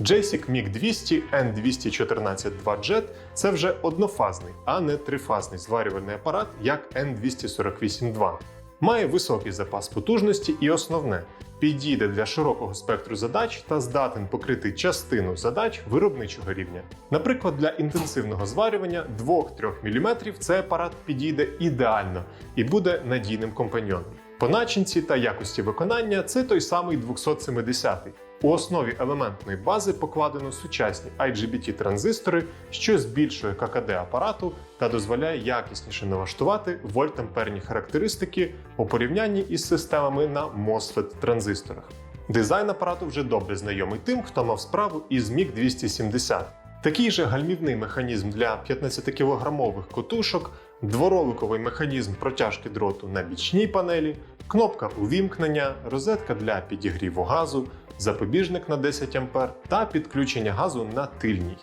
JSIC MiG 200 N214 2Jet – це вже однофазний, а не трифазний зварювальний апарат, як N248-2. Має високий запас потужності і основне підійде для широкого спектру задач та здатен покрити частину задач виробничого рівня. Наприклад, для інтенсивного зварювання 2-3 мм цей апарат підійде ідеально і буде надійним компаньйоном. По начинці та якості виконання це той самий 270-й. У основі елементної бази покладено сучасні IGBT транзистори, що збільшує ККД апарату та дозволяє якісніше налаштувати вольтамперні характеристики у порівнянні із системами на MOSFET транзисторах. Дизайн апарату вже добре знайомий тим, хто мав справу із MiG 270. Такий же гальмівний механізм для 15-кілограмових котушок, двороликовий механізм протяжки дроту на бічній панелі, кнопка увімкнення, розетка для підігріву газу, запобіжник на 10 А та підключення газу на тильній.